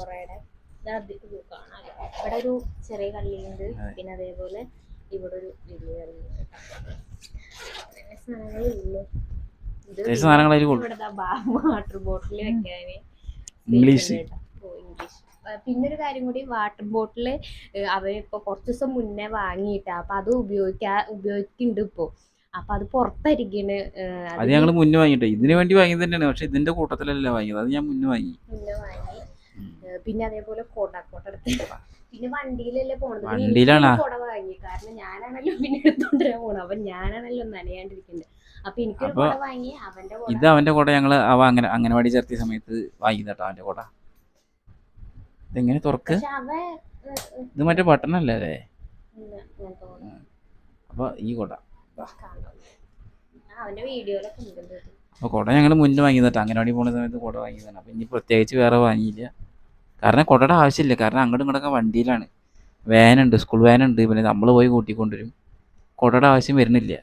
ഇവിടെ ഒരു ചെറിയ കള്ളിയുണ്ട്. പിന്നെ അതേപോലെ ഇവിടെ ഒരു വലിയ കള്ളിയുണ്ട്. സാധനങ്ങളില്ലേ വാട്ടർ ബോട്ടിൽ വെക്കാന്. ഇംഗ്ലീഷ്. ഇംഗ്ലീഷ്. പിന്നെ ഒരു കാര്യം കൂടി വാട്ടർ ബോട്ടിൽ അവരിപ്പോ കുറച്ചു ദിവസം മുന്നേ വാങ്ങിയിട്ടാ. അപ്പൊ അത് ഉപയോഗിക്കാ ഉപയോഗിക്കുന്നുണ്ട് ഇപ്പോ. അപ്പൊ അത് പുറത്തായിരിക്കണ് അത് ഞങ്ങൾ മുന്നേ വാങ്ങിട്ടോ. ഇതിന് വേണ്ടി വാങ്ങി തന്നെയാണ്. പക്ഷെ ഇതിന്റെ കൂട്ടത്തിലല്ല വാങ്ങിയത്. അത് ഞാൻ മുന്നേ വാങ്ങി. മുന്നേ വാങ്ങി. പിന്നെ അതേപോലെ കൊട എടുത്തിട്ട് എടുത്ത് പിന്നെ വണ്ടിയിലല്ലേ പോണത്. വണ്ടിയിലാണ്. കോട വാങ്ങി. കാരണം ഞാനാണല്ലോ പിന്നെ എടുത്തോണ്ടിരാൻ പോണത്. അപ്പൊ ഞാനാണല്ലോ നനയാണ്ടിരിക്കുന്നത് അപ്പൊ എനിക്കൊരു കൊട വാങ്ങി. അവന്റെ കോട. ഇത് അവന്റെ കൂടെ ഞങ്ങൾ അവ അങ്ങനെ അംഗനവാടി ചേർത്തിയ സമയത്ത് വാങ്ങി അവന്റെ കൂടെ. ഇതെങ്ങനെ തുറക്ക്? ഇത് മറ്റേ ബട്ടൺ അല്ലേ അപ്പൊ ഈ കൊട. അപ്പോൾ കുട ഞങ്ങൾ മുന്നേ വാങ്ങിയതാട്ടോ. അംഗനവാടി പോണ സമയത്ത് കുട വാങ്ങിയതാണ്. അപ്പോൾ ഇനി പ്രത്യേകിച്ച് വേറെ വാങ്ങിയില്ല. കാരണം കുടയുടെ ആവശ്യമില്ല. കാരണം അങ്ങോട്ടും ഇങ്ങോട്ടൊക്കെ വണ്ടിയിലാണ്. വാനുണ്ട് സ്കൂൾ വാനുണ്ട് പിന്നെ നമ്മൾ പോയി കൂട്ടിക്കൊണ്ടുവരും. കുടയുടെ ആവശ്യം വരുന്നില്ല.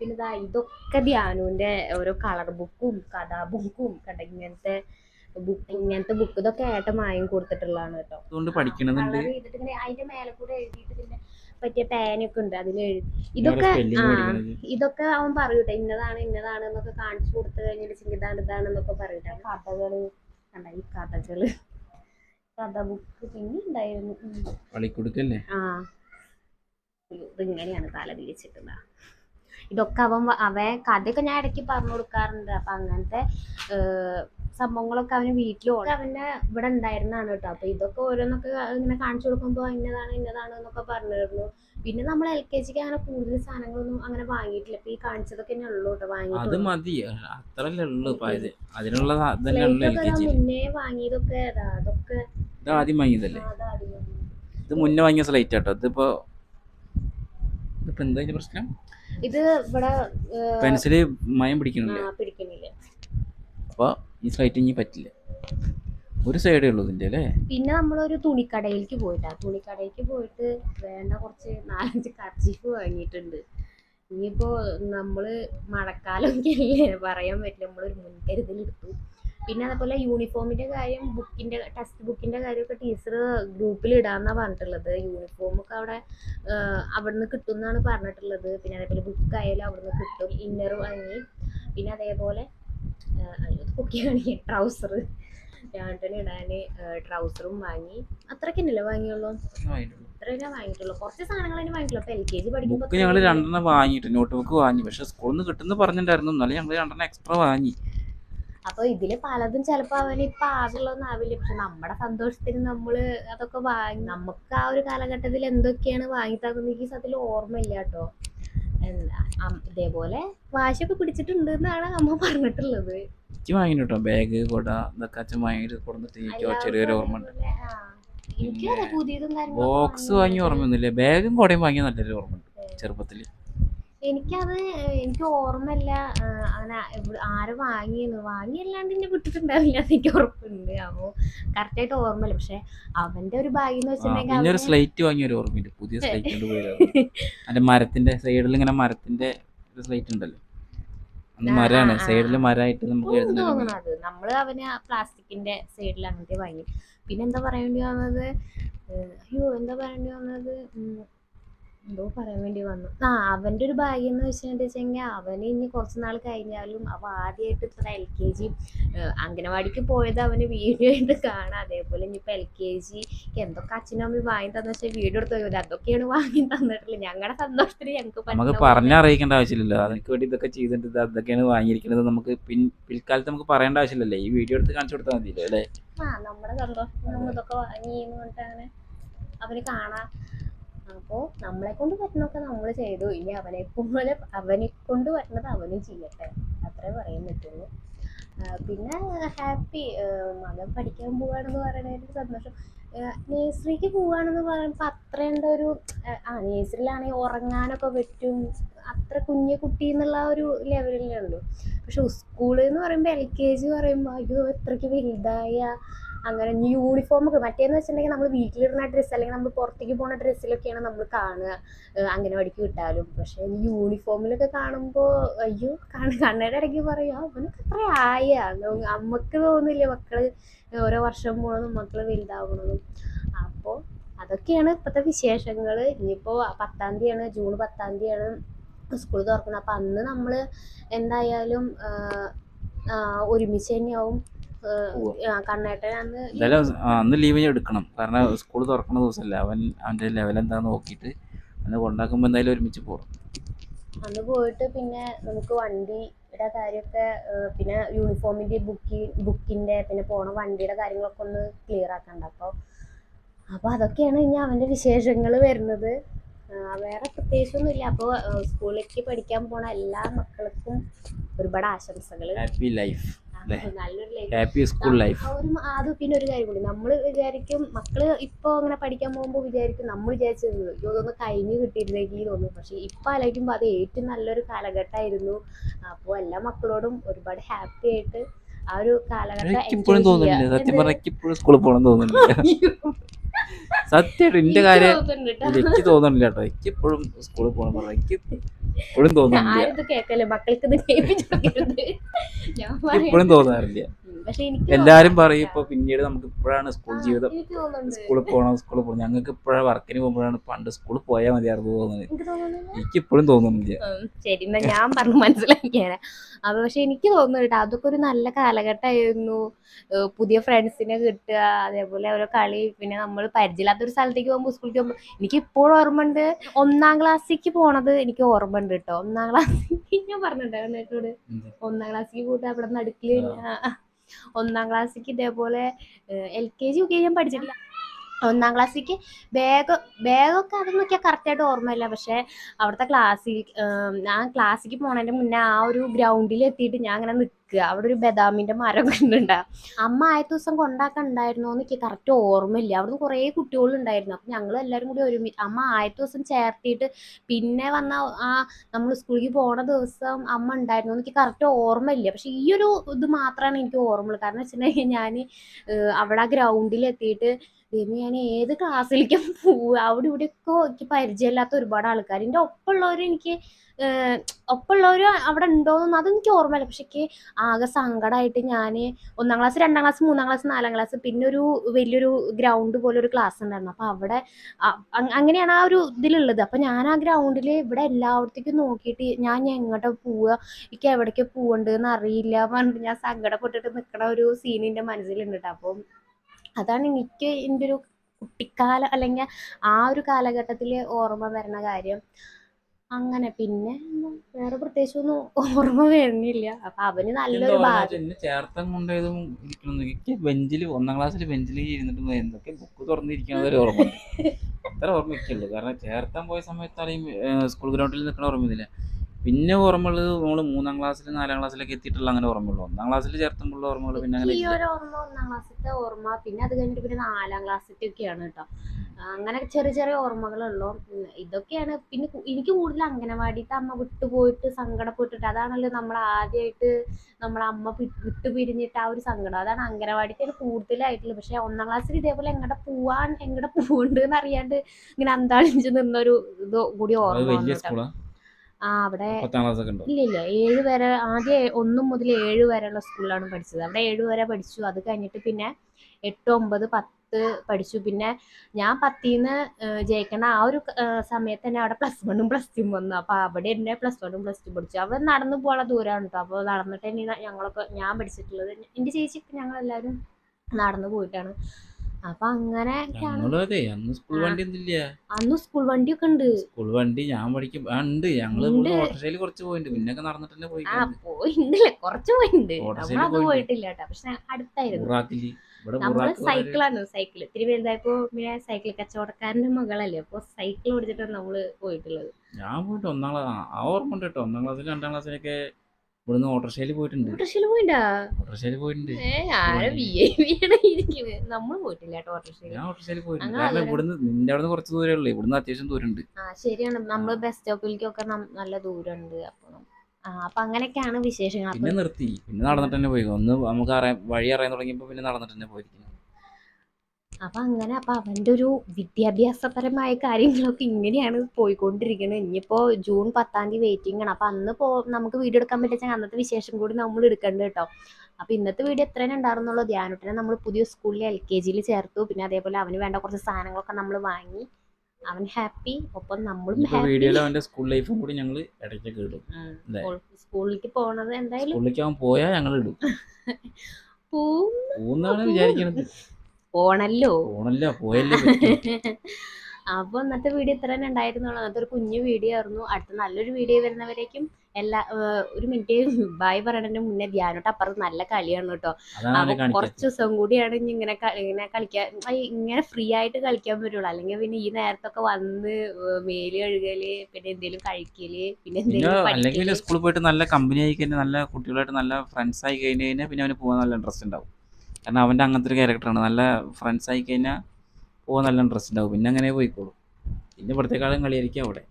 പിന്നെ ഇതൊക്കെ ധ്യാനുവിന്റെ ഓരോ കളർ ബുക്കും കഥാ ബുക്കും കണ്ട? ഇങ്ങനത്തെ ബുക്ക് ഇങ്ങനത്തെ ബുക്ക് ഇതൊക്കെ ആയിട്ട് മായം കൊടുത്തിട്ടുള്ളതാണ് കേട്ടോ. അതുകൊണ്ട് ഇങ്ങനെ അതിന്റെ മേലെ കൂടെ എഴുതിയിട്ട് പിന്നെ പറ്റിയ പേനൊക്കെ ഉണ്ട് അതിൽ എഴുതി ഇതൊക്കെ ആ ഇതൊക്കെ അവൻ പറയൂട്ടെ ഇന്നതാണ് ഇന്നതാണ് എന്നൊക്കെ കാണിച്ചു കൊടുത്തു കഴിഞ്ഞിട്ട് ഇതാണ് ഇതാണ് എന്നൊക്കെ പറയൂട്ടെ കഥകൾ കണ്ട ഈ കഥകൾ. കഥ ബുക്ക് പിന്നെ ഉണ്ടായിരുന്നു. ആ. ഇതിങ്ങനെയാണ് തല തിരിച്ചിട്ടുള്ള ഇതൊക്കെ അവൻ അവൻ കഥയൊക്കെ ഞാൻ ഇടയ്ക്ക് പറഞ്ഞു കൊടുക്കാറുണ്ട്. അപ്പൊ അങ്ങനത്തെ ഏഹ്, സംഭവങ്ങളൊക്കെ അവന് വീട്ടിലും അവന്റെ ഇവിടെ ഉണ്ടായിരുന്നാണ് കേട്ടോ. അപ്പൊ ഇതൊക്കെ ഓരോന്നൊക്കെ ഇങ്ങനെ കാണിച്ചു കൊടുക്കുമ്പോൾ ഇന്നതാണ് ഇന്നതാണ് എന്നൊക്കെ പറഞ്ഞിരുന്നു. പിന്നെ നമ്മൾ എൽ കെ ജിക്ക് അങ്ങനെ കൂടുതൽ സാധനങ്ങളൊന്നും അങ്ങനെ വാങ്ങിയിട്ടില്ല. ഇപ്പൊ ഈ കാണിച്ചതൊക്കെ തന്നെ ഉള്ളൂ കേട്ടോ അത് വാങ്ങിയിട്ടുള്ളൂ മതി. അത്രല്ലേ ഉള്ളൂ. അതിനുള്ള മുന്നേ വാങ്ങിയതൊക്കെ അതൊക്കെ ഇത് ആദ്യം വാങ്ങിയതല്ലേ? ഇത് മുന്നേ വാങ്ങിയ സ്ലൈറ്റ് കേട്ടോ. ഇതിപ്പോ ഇതിപ്പോ എന്താ പ്രശ്നം? ഇത് ഇവിടെ പെൻസിൽ മയം പിടിക്കണില്ല? ആ, പിടിക്കണില്ല. അപ്പൊ ഈ ഫ്ലൈറ്റ് ഇനി പറ്റില്ല. ഒരു സൈഡേ ഉള്ളൂ ഇതിന്റെ അല്ലേ? പിന്നെ നമ്മൾ ഒരു തുണിക്കടയിലേക്ക് പോയിട്ടാ. തുണിക്കടയിലേക്ക് പോയിട്ട് വേണ്ട കുറച്ച് നാലഞ്ച് കർച്ചീഫ് വാങ്ങിയിട്ടുണ്ട്. ഇനിയിപ്പോ നമ്മൾ മഴക്കാലമൊക്കെ അല്ലേ പറയാൻ പറ്റില്ല. നമ്മളൊരു മുൻകരുതൽ എടുത്തു. പിന്നെ അതേപോലെ യൂണിഫോമിന്റെ കാര്യം ബുക്കിന്റെ ടെക്സ്റ്റ് ബുക്കിന്റെ കാര്യമൊക്കെ ടീച്ചർ ഗ്രൂപ്പിൽ ഇടാന്നാ പറഞ്ഞിട്ടുള്ളത്. യൂണിഫോം ഒക്കെ അവിടെ അവിടുന്ന് കിട്ടും എന്നാണ് പറഞ്ഞിട്ടുള്ളത്. പിന്നെ അതേപോലെ ബുക്ക് ആയാലും അവിടുന്ന് കിട്ടും. ഇന്നർ വാങ്ങി. പിന്നെ അതേപോലെ കുക്കി വാങ്ങി ട്രൗസർ. ചേട്ടന് ഇടാൻ ട്രൗസറും വാങ്ങി. അത്രയ്ക്ക് തന്നെയല്ലേ വാങ്ങിയുള്ളൂ അത്രയൊക്കെ വാങ്ങിയിട്ടുള്ളൂ. കുറച്ച് സാധനങ്ങൾ തന്നെ വാങ്ങിയിട്ടുള്ളൂ. അപ്പൊ എൽ കെ ജി പഠിക്കുമ്പോൾ ബുക്ക് ഞങ്ങൾ രണ്ടെണ്ണം വാങ്ങിയിട്ട് നോട്ട് ബുക്ക് വാങ്ങി. പക്ഷെ സ്കൂളിൽ നിന്ന് കിട്ടുന്ന പറഞ്ഞിട്ടുണ്ടായിരുന്നു. എന്നാലും ഞങ്ങൾ രണ്ടെണ്ണം എക്സ്ട്രാ വാങ്ങി. അപ്പൊ ഇതിൽ പലതും ചിലപ്പോ അവന് ഇപ്പൊ ആവശ്യമുള്ളതൊന്നും ആവില്ല പക്ഷെ നമ്മുടെ സന്തോഷത്തിന് നമ്മൾ അതൊക്കെ വാങ്ങി. നമുക്ക് ആ ഒരു കാലഘട്ടത്തിൽ എന്തൊക്കെയാണ് വാങ്ങി തന്നത് എനിക്ക് സത്യത്തിൽ ഓർമ്മയില്ല കേട്ടോ. എന്താ ഇതേപോലെ വാശിയൊക്കെ പിടിച്ചിട്ടുണ്ട് എന്നാണ് അമ്മ പറഞ്ഞിട്ടുള്ളത്. എനിക്ക് വാങ്ങിയിട്ട് ബാഗ് കൊട ഇതൊക്കെ അച്ഛൻ വാങ്ങിട്ട് കൊടുത്തിട്ട് എനിക്ക് ചെറിയൊരു ഓർമ്മ ബോക്സ് വാങ്ങി. ഓർമ്മയൊന്നുമില്ല. ബാഗും കൊടയും വാങ്ങിയ നല്ലൊരു ഓർമ്മ ഉണ്ട് ചെറുപ്പത്തിൽ എനിക്കത് എനിക്ക് ഓർമ്മയില്ല. അങ്ങനെ ആര് വാങ്ങിയെന്ന്. വാങ്ങിയല്ലാണ്ട് എന്നെ വിട്ടിട്ടുണ്ടാവില്ല എനിക്ക് ഉറപ്പുണ്ട്. അപ്പോ കറക്റ്റ് ആയിട്ട് ഓർമ്മയില്ല. പക്ഷെ അവന്റെ ഒരു ഭാഗ്യം എന്ന് വെച്ചിട്ടുണ്ടെങ്കിൽ സ്ലൈറ്റ് വാങ്ങിയ ഒരു ഓർമ്മയില്ല പുതിയ സ്ലൈറ്റ് മരത്തിന്റെ സൈഡിൽ ഇങ്ങനെ മരത്തിന്റെ സ്ലൈറ്റ് ഉണ്ടല്ലോ. ആ. സൈഡിൽ മരമായിട്ട് നമുക്ക് നമ്മൾ തോന്നണത് നമ്മൾ അവന് പ്ലാസ്റ്റിക്കിന്റെ സൈഡിൽ അങ്ങനത്തെ വാങ്ങി. പിന്നെ എന്താ പറയേണ്ടി വന്നത്? അയ്യോ എന്താ പറയേണ്ടി വന്നത്? എന്തോ പറയാൻ വേണ്ടി വന്നു. ആ അവന്റെ ഒരു ഭാഗ്യം എന്ന് വെച്ചിട്ടുണ്ടെങ്കിൽ അവന് ഇനി കുറച്ച് നാൾ കഴിഞ്ഞാലും അവ ആദ്യമായിട്ട് ഇത്ര എൽ കെ ജി അംഗനവാടിക്ക് പോയത് അവന് വീഡിയോ ആയിട്ട് കാണാം. അതേപോലെ ഇനിയിപ്പോൾ എൽ കെ ജി എന്തൊക്കെ അച്ഛനും അമ്മയും വാങ്ങി തന്നു വെച്ചാൽ വീഡിയോ എടുത്ത്? നോക്കിയത് അതൊക്കെയാണ് വാങ്ങി തന്നിട്ടുള്ളത്. ഞങ്ങളുടെ സന്തോഷത്തിന് ഞങ്ങൾക്ക് നമുക്ക്. പറഞ്ഞറിയിക്കേണ്ട ആവശ്യമില്ലല്ലോ. അതിനൊക്കെ വേണ്ടി ഇതൊക്കെ ചെയ്തിട്ടുണ്ട് അതൊക്കെയാണ് വാങ്ങിയിരിക്കുന്നത്. നമുക്ക് പിൻ പിൽക്കാലത്ത് നമുക്ക് പറയേണ്ട ആവശ്യമില്ലല്ലേ? ഈ വീഡിയോ എടുത്ത് കാണിച്ചു കൊടുത്താൽ മതിയല്ലോ അല്ലേ? ആ നമ്മുടെ സന്തോഷത്തിന് നമ്മൾ ഇതൊക്കെ വാങ്ങി അങ്ങനെ അവന് കാണാം അപ്പോൾ നമ്മളെ കൊണ്ട് പറ്റുന്നൊക്കെ നമ്മൾ ചെയ്തു. ഇനി അവനെ പോലെ അവനെ കൊണ്ട് പറ്റുന്നത് അവനും ചെയ്യട്ടെ. അത്രേ പറയാൻ പറ്റുള്ളൂ പിന്നെ ഹാപ്പി മകൻ പഠിക്കാൻ പോവാണെന്ന് പറയുന്നതിൽ സന്തോഷം. നേഴ്സറിക്ക് പോവാണെന്ന് പറയുമ്പോൾ അത്രേണ്ട ഒരു ആ നേഴ്സറിയിലാണെങ്കിൽ ഉറങ്ങാനൊക്കെ പറ്റും. അത്ര കുഞ്ഞു കുട്ടി എന്നുള്ള ഒരു ലെവലിലേ ഉള്ളൂ. പക്ഷെ സ്കൂൾ എന്ന് പറയുമ്പോൾ എൽ കെ ജി പറയുമ്പോൾ അയ്യോ എത്രയ്ക്ക് വലുതായ അങ്ങനെ യൂണിഫോം ഒക്കെ മറ്റേന്ന് വെച്ചിട്ടുണ്ടെങ്കിൽ നമ്മൾ വീട്ടിലിടുന്ന ഡ്രസ്സ് അല്ലെങ്കിൽ നമ്മൾ പുറത്തേക്ക് പോണ ഡ്രസ്സിലൊക്കെയാണ് നമ്മൾ കാണുക. അങ്ങനെ അംഗനവാടിക്ക് വിട്ടാലും. പക്ഷെ യൂണിഫോമിലൊക്കെ കാണുമ്പോൾ അയ്യോ കണ്ണ് കണ്ണയുടെ ഇടയ്ക്ക് പറയും അവനൊക്കെ അത്ര ആയ. അമ്മയ്ക്ക് തോന്നില്ല മക്കൾ ഓരോ വർഷം പോണതും മക്കൾ വലുതാവണതും. അപ്പോൾ അതൊക്കെയാണ് ഇപ്പോഴത്തെ വിശേഷങ്ങൾ ഇനിയിപ്പോൾ പത്താം തീയതിയാണ് ജൂൺ പത്താം തീയതിയാണ് സ്കൂൾ തുറക്കുന്നത്. അപ്പം അന്ന് നമ്മൾ എന്തായാലും ഒരുമിച്ച് തന്നെയാവും എന്തായാലും അന്ന് ലീവ് എടുക്കണം. കാരണം സ്കൂൾ തുറക്കുന്ന ദിവസമല്ല അവൻ അവന്റെ ലെവൽ എന്താന്ന് നോക്കിയിട്ട് അന്ന് കൊണ്ടാക്കുമ്പോൾ എന്തായാലും ഒരുമിച്ച് പോകും അന്ന് പോയിട്ട് പിന്നെ നമുക്ക് വണ്ടിയുടെ കാര്യമൊക്കെ പിന്നെ യൂണിഫോമിന്റെ ബുക്കി ബുക്കിന്റെ പിന്നെ പോണ വണ്ടിയുടെ കാര്യങ്ങളൊക്കെ ഒന്ന് ക്ലിയർ ആക്കണ്ട. അപ്പോൾ അപ്പോൾ അതൊക്കെയാണ് ഇനി അവന്റെ വിശേഷങ്ങൾ വരുന്നത്. വേറെ പ്രത്യേകിച്ചൊന്നുമില്ല. അപ്പോൾ സ്കൂളിലേക്ക് പഠിക്കാൻ പോണ എല്ലാ മക്കൾക്കും ഒരുപാട് ആശംസകൾ ഹാപ്പി ലൈഫ് അല്ലേ? ഹാപ്പി സ്കൂൾ ലൈഫ് അത് പിന്നെ ഒരു കാര്യം കൂടി. നമ്മൾ വിചാരിക്കും മക്കൾ ഇപ്പൊ അങ്ങനെ പഠിക്കാൻ പോകുമ്പോൾ വിചാരിക്കും നമ്മൾ വിചാരിച്ചത് അയ്യോ ഇതൊന്ന് കഴിഞ്ഞ് കിട്ടിയിരുന്നെങ്കിൽ തോന്നും. പക്ഷെ ഇപ്പൊ ആലോചിക്കുമ്പോൾ അത് ഏറ്റവും നല്ലൊരു കാലഘട്ടമായിരുന്നു. അപ്പോൾ എല്ലാ മക്കളോടും ഒരുപാട് ഹാപ്പി ആയിട്ട് ആ ഒരു കാലഘട്ടം സത്യം പറഞ്ഞ സ്കൂളിൽ പോകണം തോന്നുന്നില്ല. സത്യമായിട്ട് എന്റെ കാര്യം എനിക്ക് തോന്നുന്നില്ല കേട്ടോ. എനിക്ക് ഇപ്പോഴും സ്കൂളിൽ പോകണം പറഞ്ഞു എനിക്ക് ഇപ്പോഴും തോന്നുന്നില്ല. ഇപ്പോഴും തോന്നാറില്ല. എല്ലാരും. പറയും ഇപ്പൊ പിന്നീട് നമുക്ക് ഇപ്പോഴാണ് സ്കൂൾ ജീവിതം സ്കൂളിൽ പോകണം സ്കൂളിൽ പോകണം. ഞങ്ങൾക്ക് ഇപ്പോഴാണ് വർക്കിന് പോകുമ്പോഴാണ് പണ്ട് സ്കൂളിൽ പോയാൽ മതിയായിരുന്നു തോന്നുന്നത്. എനിക്ക് ഇപ്പോഴും തോന്നുന്നില്ല. ശരി എന്നാ ഞാൻ പറഞ്ഞു മനസ്സിലാക്കിയാണ് അപ്പൊ പക്ഷെ എനിക്ക് തോന്നുന്നു കേട്ടോ അതൊക്കെ ഒരു നല്ല കാലഘട്ടമായിരുന്നു. പുതിയ ഫ്രണ്ട്സിനെ കിട്ടുക അതേപോലെ ഓരോ കളി പിന്നെ നമ്മൾ പരിചയമില്ലാത്ത ഒരു സ്ഥലത്തേക്ക് പോകുമ്പോൾ സ്കൂളിലേക്ക് പോകുമ്പോൾ എനിക്ക് ഇപ്പോഴും ഓർമ്മ ഉണ്ട്. ഒന്നാം ക്ലാസ്സിലേക്ക് പോണത് എനിക്ക് ഓർമ്മ ഉണ്ട് കേട്ടോ. ഒന്നാം ക്ലാസ് ഞാൻ പറഞ്ഞിട്ടുണ്ടായിരുന്നു ഒന്നാം ക്ലാസ്സിലേക്ക് പോയിട്ട് അവിടെ നടക്കില്ല. ഒന്നാം ക്ലാസ്സിലേക്ക് ഇതേപോലെ L K G U K G ഞാൻ പഠിച്ചിട്ടില്ല. ഒന്നാം ക്ലാസ്സിലേക്ക് ബാഗ് ബാഗൊക്കെ അതൊന്നൊക്കെ കറക്റ്റായിട്ട് ഓർമ്മയില്ല. പക്ഷെ അവിടുത്തെ ക്ലാസ്സിൽ ഞാൻ ക്ലാസ്സിലേക്ക് പോണതിന്റെ മുന്നേ ആ ഒരു ഗ്രൗണ്ടിൽ എത്തിയിട്ട് ഞാൻ അങ്ങനെ നിൽക്കുക. അവിടെ ഒരു ബദാമിന്റെ മരം കണ്ടുണ്ടാകും അമ്മ ആദ്യത്തെ ദിവസം കൊണ്ടാക്കാൻ ഉണ്ടായിരുന്നോ എന്ന് എനിക്ക് കറക്റ്റ് ഓർമ്മയില്ല. അവിടുന്ന് കുറേ കുട്ടികളുണ്ടായിരുന്നു അപ്പം ഞങ്ങൾ എല്ലാവരും കൂടി ഒരുമിച്ച് അമ്മ ആദ്യത്തെ ദിവസം ചേർത്തിയിട്ട് പിന്നെ വന്ന ആ നമ്മൾ സ്കൂളിലേക്ക് പോണ ദിവസം അമ്മ ഉണ്ടായിരുന്നു എനിക്ക് കറക്റ്റ് ഓർമ്മയില്ല. പക്ഷെ ഈ ഒരു ഇത് മാത്രമാണ് എനിക്ക് ഓർമ്മയുള്ളൂ. കാരണം വെച്ചിട്ടുണ്ടെങ്കിൽ ഞാൻ അവിടെ ആ ഗ്രൗണ്ടിൽ എത്തിയിട്ട് ദൈവമേ ഞാൻ ഏത് ക്ലാസ്സിലേക്കും പോവുക. അവിടെ ഇവിടെയൊക്കെ എനിക്ക് പരിചയമില്ലാത്ത ഒരുപാട് ആൾക്കാർ എന്റെ ഒപ്പമുള്ളവർ എനിക്ക് ഒപ്പമുള്ളവർ അവിടെ ഉണ്ടോയെന്നൊന്നും അതെനിക്ക് ഓർമ്മയില്ല. പക്ഷെ എനിക്ക് ആകെ സങ്കടമായിട്ട് ഞാൻ ഒന്നാം ക്ലാസ് രണ്ടാം ക്ലാസ് മൂന്നാം ക്ലാസ് നാലാം ക്ലാസ് പിന്നെ ഒരു വലിയൊരു ഗ്രൗണ്ട് പോലെ ഒരു ക്ലാസ് ഉണ്ടായിരുന്നു. അപ്പോൾ അവിടെ അങ്ങനെയാണ് ആ ഒരു ഇതിലുള്ളത്. അപ്പോൾ ഞാൻ ആ ഗ്രൗണ്ടിൽ ഇവിടെ എല്ലായിടത്തേക്കും നോക്കിയിട്ട് ഞാൻ എങ്ങോട്ട് പോവുക? എനിക്ക് എവിടേക്ക് പോകണ്ടെന്ന് അറിയില്ല പറഞ്ഞിട്ട് ഞാൻ സങ്കടപ്പെട്ടിട്ട് നിൽക്കണ ഒരു എന്റെ മനസ്സിലുണ്ട് കേട്ടോ അപ്പം അതാണ് എനിക്ക് എന്റെ ഒരു കുട്ടിക്കാലം അല്ലെങ്കിൽ ആ ഒരു കാലഘട്ടത്തിൽ ഓർമ്മ വരുന്ന കാര്യം. അങ്ങനെ പിന്നെ വേറെ പ്രത്യേകിച്ച് ഒന്നും ഓർമ്മ വരുന്നില്ല. അപ്പൊ അവന് നല്ലൊരു ചേർത്തം ഇരിക്കണം എനിക്ക് ബെഞ്ചിൽ ഒന്നാം ക്ലാസ്സിൽ ബെഞ്ചിൽ ഇരുന്നിട്ട് എന്തൊക്കെ ബുക്ക് തുറന്നിരിക്കുന്നത് ഒരു ഓർമ്മ. (laughs) അത്ര ഓർമ്മയ്ക്കുള്ളൂ കാരണം ചേർത്താൻ പോയ സമയത്താണെങ്കിൽ സ്കൂൾ ഗ്രൗണ്ടിൽ നിൽക്കണ ഓർമ്മയില്ല പിന്നെ ഓർമ്മയുള്ളത് നമ്മൾ മൂന്നാം ക്ലാസ്സിൽ നാലാം ക്ലാസ്സിലൊക്കെ എത്തിയിട്ടുള്ള അങ്ങനെ ഓർമ്മയുള്ളൂ. ഒന്നാം ക്ലാസ്സിൽ ചേർത്തുമ്പോൾ ഓർമ്മകൾ പിന്നെ അങ്ങനെ ഈ ഒരു ഓർമ്മ ഒന്നാം ക്ലാസ്സിലത്തെ ഓർമ്മ പിന്നെ അത് കഴിഞ്ഞിട്ട് പിന്നെ നാലാം ക്ലാസ്സിലത്തെ ഒക്കെയാണ് കേട്ടോ അങ്ങനെ ചെറിയ ചെറിയ ഓർമ്മകളുള്ളൂ. ഇതൊക്കെയാണ്. പിന്നെ എനിക്ക് കൂടുതൽ അംഗനവാടിത്തെ അമ്മ വിട്ടുപോയിട്ട് സങ്കടപ്പെട്ടിട്ട് അതാണല്ലോ നമ്മൾ ആദ്യമായിട്ട് നമ്മളെ അമ്മ വിട്ടുപിരിഞ്ഞിട്ട് വിട്ടു പിരിഞ്ഞിട്ട് ആ ഒരു സങ്കടം. അതാണ് അംഗനവാടിക്കാണ് കൂടുതലായിട്ടുള്ളത് പക്ഷെ ഒന്നാം ക്ലാസ്സിൽ ഇതേപോലെ എങ്ങടെ പോവാൻ എങ്ങടെ എന്ന് അറിയാണ്ട് ഇങ്ങനെ അന്താളിച്ച് നിന്നൊരു ഇത് കൂടി ഓർമ്മ വന്നു ആ അവിടെ ഇല്ല ഇല്ല ഏഴ് വരെ ആദ്യം ഒന്ന് മുതൽ ഏഴ് വരെയുള്ള സ്കൂളിലാണ് പഠിച്ചത്. അവിടെ ഏഴ് വരെ പഠിച്ചു. അത് കഴിഞ്ഞിട്ട് പിന്നെ എട്ട് ഒമ്പത് പത്ത് പഠിച്ചു. പിന്നെ ഞാൻ പത്തിന്ന് ജയിക്കണ ആ ഒരു സമയത്ത് തന്നെ അവിടെ പ്ലസ് വണ്ണും പ്ലസ് ടു വന്നു. അപ്പൊ അവിടെ തന്നെ പ്ലസ് വണ്ണും പ്ലസ് ടു പഠിച്ചു. അവർ നടന്നു പോകാനുള്ള ദൂരമാണ് കേട്ടോ അപ്പോൾ നടന്നിട്ട് തന്നെ ഞങ്ങളൊക്കെ ഞാൻ പഠിച്ചിട്ടുള്ളത്. എന്റെ ചേച്ചി ഞങ്ങൾ എല്ലാവരും നടന്നു പോയിട്ടാണ്. അപ്പൊ അങ്ങനെ ഞങ്ങളും അതെ. അന്ന് സ്കൂൾ വണ്ടി ഒന്നുമില്ല അന്ന് സ്കൂൾ വണ്ടിയൊക്കെ ഉണ്ട്. സ്കൂൾ വണ്ടി ഞാൻ പഠിക്കും. ഉണ്ട്. ഞങ്ങൾ. ഓട്ടോറിക്ഷയിൽ കുറച്ച് പോയിട്ടുണ്ട് പിന്നൊക്കെ നടന്നിട്ട് തന്നെ പോയി പോയിട്ടില്ല കുറച്ച് പോയിട്ടുണ്ട് നമ്മളത്. പോയിട്ടില്ല കേട്ടോ പക്ഷെ അടുത്തായിരുന്നു. നമ്മൾ സൈക്കിളാണ് സൈക്കിൾ ഇത്തിരി വലുതായപ്പോ പിന്നെ സൈക്കിൾ കച്ചവടക്കാരന്റെ മകളല്ലേ. അപ്പൊ സൈക്കിൾ ഓടിച്ചിട്ടാണ് നമ്മൾ പോയിട്ടുള്ളത്. ഞാൻ പോയിട്ട് ഒന്നാം ക്ലാസ് ആ ഓർമ്മ ഉണ്ട് കേട്ടോ. ഒന്നാം ക്ലാസ്സിൽ രണ്ടാം ക്ലാസ്സിലൊക്കെ ഇവിടുന്ന് ഓട്ടോറിക്ഷയിൽ പോയിട്ടുണ്ട്. ഓട്ടോറിക്ഷയിൽ പോയിണ്ടാ? ഓട്ടോറിക്ഷയിൽ പോയിട്ടുണ്ട്. ഏ ആരെ വി ഐ പി ആണ് ഇരിക്കുന്നത് നമ്മൾ പോയിട്ടില്ല കേട്ടോ ഓട്ടോറിക്ഷയിൽ. ഞാൻ ഓട്ടോറിക്ഷയിൽ പോയിട്ടുണ്ട്. കാരണം ഇവിടുന്ന് നിന്റെ അവിടെ കുറച്ച് ദൂരമേ ഉള്ളൂ. ഇവിടുന്ന് അത്യാവശ്യം ദൂരം ഉണ്ട് ആ. ശരിയാണ് നമ്മൾ ബസ് സ്റ്റോപ്പിലേക്കൊക്കെ നല്ല ദൂരമുണ്ട്. അപ്പൊ അപ്പോൾ അപ്പൊ അങ്ങനെയൊക്കെയാണ് വിശേഷങ്ങൾ. പിന്നെ നിർത്തി. പിന്നെ നടന്നിട്ട് തന്നെ പോയി. ഒന്ന് നമുക്ക് അറിയാൻ വഴി അറിയാൻ തുടങ്ങിയപ്പോൾ പിന്നെ നടന്നിട്ട് തന്നെ പോയിരിക്കുന്നു. അപ്പൊ അങ്ങനെ അപ്പൊ അവന്റെ ഒരു വിദ്യാഭ്യാസപരമായ കാര്യങ്ങളൊക്കെ ഇങ്ങനെയാണ് പോയിക്കൊണ്ടിരിക്കുന്നത് ഇനിയിപ്പോ ജൂൺ പത്താം തീയതി വെയിറ്റിംഗ് ആണ്. അപ്പൊ അന്ന് പോ നമുക്ക് വീഡിയോ എടുക്കാൻ പറ്റിയ അന്നത്തെ വിശേഷം കൂടി നമ്മൾ എടുക്കേണ്ടത് കേട്ടോ. അപ്പൊ ഇന്നത്തെ വീഡിയോ എത്രയാണ് ഉണ്ടായിരുന്നുള്ളൂ. ധ്യാനുട്ടിനെ നമ്മൾ പുതിയ സ്കൂളിൽ എൽ കെ ജിയിൽ ചേർത്തു. പിന്നെ അതേപോലെ അവന് വേണ്ട കുറച്ച് സാധനങ്ങളൊക്കെ നമ്മൾ വാങ്ങി. അവൻ ഹാപ്പി ഒപ്പം നമ്മളും വീഡിയോയിൽ അവന്റെ സ്കൂൾ ലൈഫും കൂടി ഞങ്ങൾ ഇടയ്ക്കൊക്കെ ഇടും. അല്ലേ? സ്കൂളിലേക്ക് പോണത് എന്തായാലും സ്കൂളിലേക്ക് അവൻ പോയാൽ ഞങ്ങൾ ഇടും. (laughs) പോകുന്നാണ് വിചാരിക്കണത്. പോണല്ലോ. പോണല്ലോ പോയല്ലോ. (laughs) അപ്പോൾ ഇന്നത്തെ വീഡിയോ ഇത്ര തന്നെ ഉണ്ടായിരുന്നുള്ളൂ അന്നത്തെ ഒരു കുഞ്ഞു വീഡിയോ ആയിരുന്നു. അടുത്ത നല്ലൊരു വീഡിയോ വരുന്നവരേക്കും എല്ലാ ഒരു മിനിറ്റ് ബായ് പറയണതിന് മുന്നേ ധ്യാനോട്ട് അപ്പുറത്ത് നല്ല കളിയാണ് കേട്ടോ. കുറച്ച് ദിവസം കൂടിയാണ് ഇനി ഇങ്ങനെ ഇങ്ങനെ കളിക്കാൻ ഇങ്ങനെ ഫ്രീ ആയിട്ട് കളിക്കാൻ പറ്റുള്ളൂ. അല്ലെങ്കിൽ പിന്നെ ഈ നേരത്തൊക്കെ വന്ന് മേൽ കഴുകൽ പിന്നെ എന്തെങ്കിലും കഴിക്കൽ പിന്നെ എന്തെങ്കിലും സ്കൂളിൽ പോയിട്ട് നല്ല കമ്പനി ആയി കഴിഞ്ഞാൽ നല്ല കുട്ടികളായിട്ട് നല്ല ഫ്രണ്ട്സ് ആയി കഴിഞ്ഞ് കഴിഞ്ഞാൽ പിന്നെ അവന് പോകാൻ നല്ല ഇൻട്രസ്റ്റ് ഉണ്ടാവും. കാരണം അവന്റെ അങ്ങനത്തെ ഒരു ക്യാരക്ടറാണ് നല്ല ഫ്രണ്ട്സ് ആയി കഴിഞ്ഞാൽ പോകാൻ നല്ല ഇൻട്രസ്റ്റ് ഉണ്ടാവും പിന്നെ അങ്ങനെ പോയിക്കോളും. പിന്നെ ഇവിടത്തെക്കാളും കളിയായിരിക്കും അവിടെ.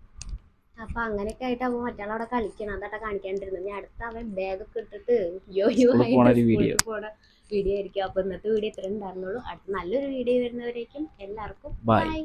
അപ്പൊ അങ്ങനെയൊക്കെ ആയിട്ട് അവൻ മറ്റാൾ അവിടെ കളിക്കണം. അതാട്ടാ കാണിക്കാണ്ടിരുന്നത് ഞാൻ അടുത്ത അവൻ ബാഗ് ഒക്കെ ഇട്ടിട്ട് യോയോ പോണ വീഡിയോ ആയിരിക്കും. അപ്പൊ ഇന്നത്തെ വീഡിയോ ഇത്ര ഉണ്ടായിരുന്നുള്ളൂ. അടുത്ത നല്ലൊരു വീഡിയോ വരുന്നവരേക്കും എല്ലാവർക്കും ബൈ